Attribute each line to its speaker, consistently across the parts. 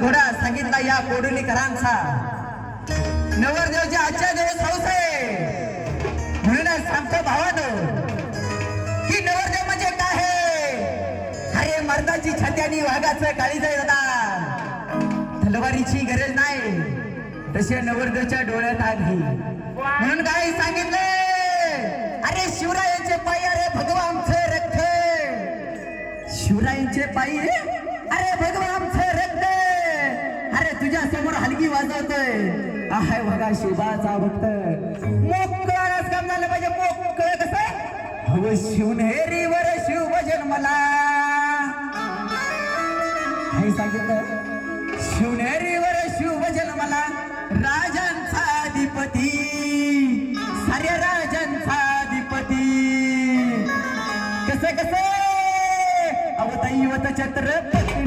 Speaker 1: घोडा सांगितला या कोडुलीकरांचा. नवरदेवचे आजच्या दिवस हौस आहे. म्हणूनच सांगतो भावानो की नवरदेव म्हणजे काय आहे अरे मर्दाची छात्यानी वाघाचं काळी जाय दादा. तलवारीची गरज नाही. तसे नवरदेवच्या डोळ्यात आग म्हणून काय सांगितले? अरे शिवरायांचे पायी अरे भगवानचे रक्त. शिवरायांचे पायी? अरे भगवानचे तुझ्या समोर हलगी वाजवतोय. आहे बघा शिवाचा भक्त. मोकळाच काम झालं पाहिजे. मोकळ कसं? हवं शिवनेरीवर शिवभजन मला हे सांगितलं? शिवनेरीवर शिवभजन मला राजांचा अधिपती. साऱ्या राजांचा अधिपती. कस कस? अव दैवत छत्रपती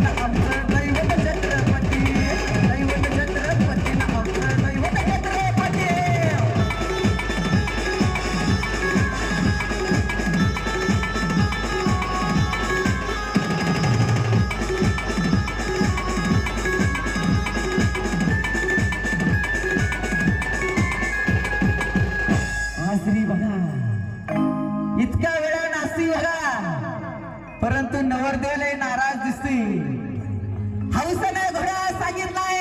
Speaker 1: परंतु नवरदेवले नाराज दिसते. हौसने घोडा सांगितलाय.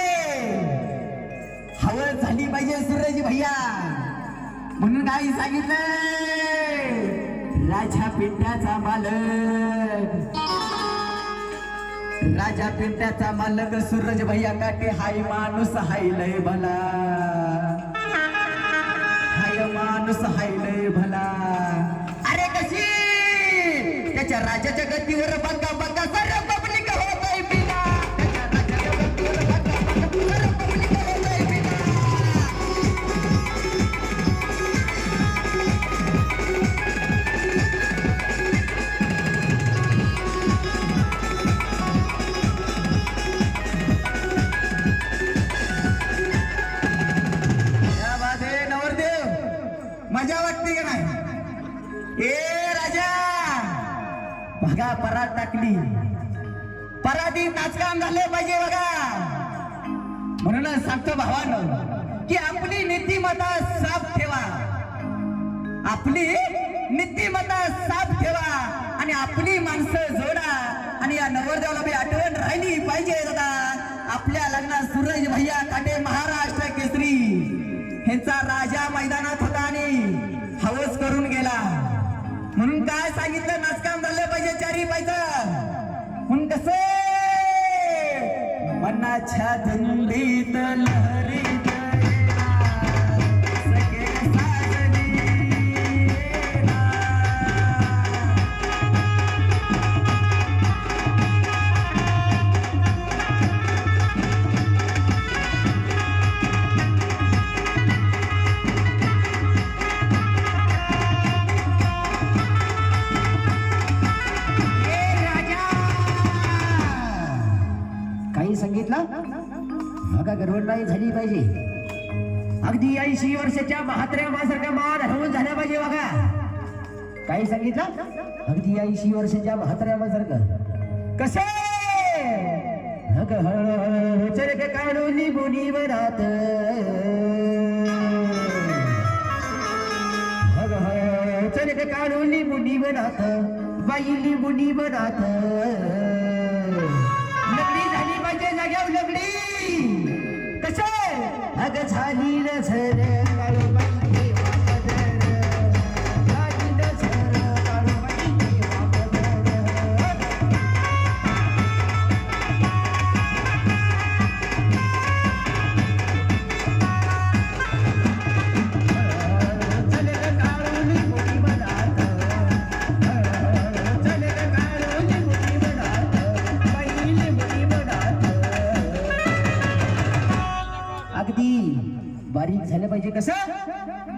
Speaker 1: हवं झाली पाहिजे सूरज भैया. म्हणून काय सांगितलंय? राजा पिंट्याचा मालक. राजा पिंट्याचा मालक सूरज भैया काटे हाय माणूस हाय लय भला. हाय माणूस हाय लय भला. ಬಂಗ ಬಂಗ ಸರ बघा टाकली. पराधी नाचकाम झाले पाहिजे बघा. म्हणूनच सांगतो भावानं की आपली नीतिमत्ता साफ ठेवा. आपली नीतिमत्ता साफ ठेवा आणि आपली माणसं जोडा आणि या नवरदेवाला बी आठवण राहिली पाहिजे दादा. आपल्या लग्नात सूरज भैया काटे महाराष्ट्र केसरी. ह्यांचा राजा मैदाना मनाच्या धुंदीत लहरीत सखे
Speaker 2: बघा गडबडबाई झाली पाहिजे? अगदी ऐंशी वर्षाच्या म्हात्र्या मासारख्या मान हरवून झाला पाहिजे बघा. काही सांगितलं? अगदी ऐंशी वर्षाच्या म्हात्र्या मासारखं
Speaker 1: कसे?
Speaker 2: चरक काढून मुनी वरात चरक काढून मुनी वरात बाईली मुनी वरात
Speaker 1: लग्नी झाली पाहिजे जाग्यावर लग्नी
Speaker 2: अग झाली न झर बारीक झालं पाहिजे कसं?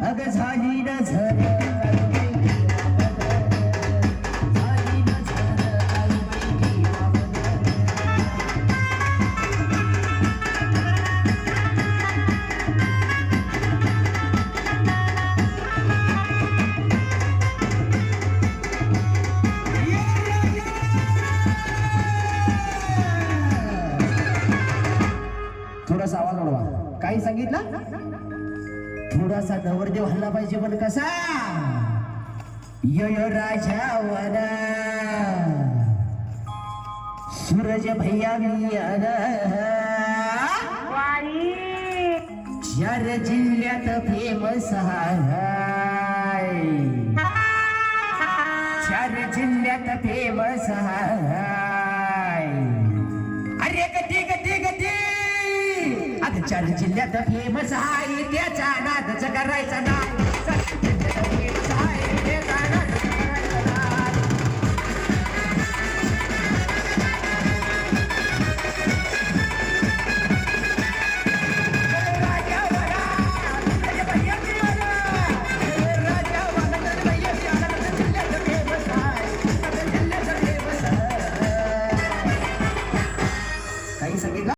Speaker 2: अग झाली न झर थोडासा आवाज वाढवा. काही सांगितलं? थोडासा नवरदेव हल्ला पाहिजे पण कसा यो राजावर सूरज भैया वियान चार जिल्ह्यात फेमस हाय चार जिल्ह्यात फेमस हाय अरे गती गती गती. आता चार जिल्ह्यात फेमस आहे त्याचा नादच करायचा नाही